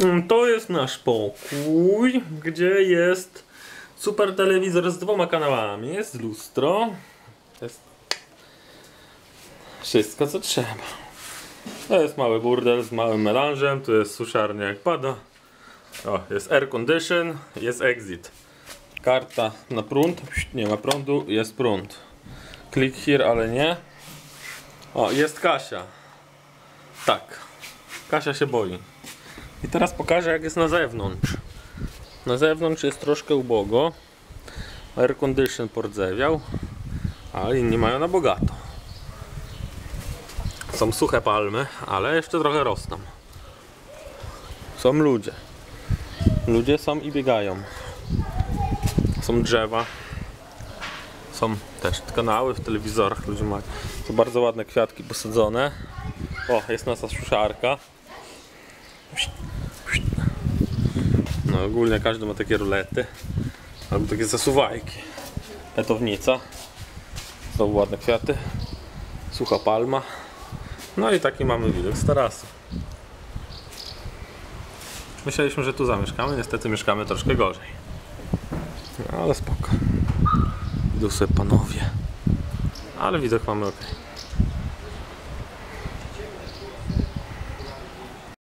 Mm, To jest nasz pokój, gdzie jest super telewizor z dwoma kanałami. Jest lustro. Jest wszystko co trzeba. To jest mały burdel z małym melanżem. Tu jest suszarnia jak pada. O, jest air condition, jest exit. Karta na prąd. Nie ma prądu, jest prąd. Click here, ale nie. O, jest Kasia. Tak. Kasia się boi. I teraz pokażę jak jest na zewnątrz. Na zewnątrz jest troszkę ubogo. Air condition pordzewiał, ale inni mają na bogato. Są suche palmy, ale jeszcze trochę rosną. Są ludzie. Ludzie są i biegają. Są drzewa. Są też kanały w telewizorach. Ludzie mają. Są bardzo ładne kwiatki posadzone. O, jest nasza suszarka. No ogólnie każdy ma takie rulety. Albo takie zasuwajki. Petownica. Znowu ładne kwiaty. Sucha palma. No i taki mamy widok z tarasu. Myśleliśmy, że tu zamieszkamy, niestety mieszkamy troszkę gorzej. No, ale spoko. Idą sobie panowie. Ale widok mamy ok.